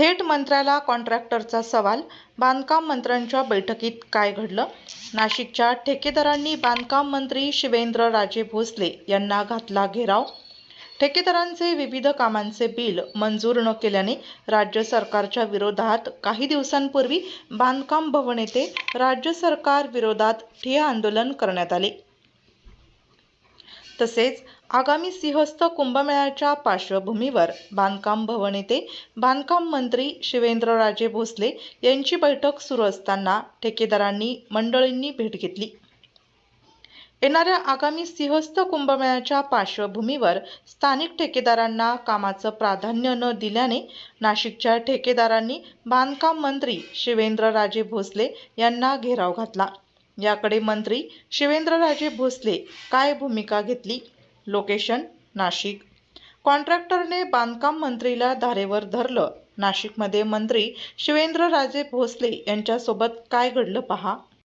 थेट मंत्र्याला कॉन्ट्रॅक्टरचा सवाल बांधकाम मंत्र्यांच्या बैठकीत काय घडलं? नाशिकच्या ठेकेदारांनी बांधकाम मंत्री शिवेंद्र राजे भोसले यांना घातला घेराव? ठेकेदारांचे विविध कामांचे बिल मंजूर न केल्याने राज्य सरकारच्या विरोधात काही दिवसांपूर्वी बांधकाम भवन येथे राज्य सरकार विरोधात ठिय्या आंदोलन करण्यात आले. तसेच आगामी सिंहस्थ कुंभमेळ्याच्या पार्श्वभूमीवर बांधकाम भवन येथे बांधकाम मंत्री शिवेंद्रराजे भोसले यांची बैठक सुरू असताना ठेकेदारांनी मंडळींनी भेट घेतली. येणाऱ्या आगामी सिंहस्थ कुंभमेळ्याच्या पार्श्वभूमीवर स्थानिक ठेकेदारांना कामाचं प्राधान्य न दिल्याने नाशिकच्या ठेकेदारांनी बांधकाम मंत्री शिवेंद्रराजे भोसले यांना घेराव घातला. याकडे मंत्री शिवेंद्रराजे भोसले काय भूमिका घेतली? लोकेशन नाशिक. कॉन्ट्रॅक्टरने बांधकाम मंत्रीला धारेवर धरलं. नाशिकमध्ये मंत्री शिवेंद्रराजे भोसले यांच्यासोबत काय घडलं पहा?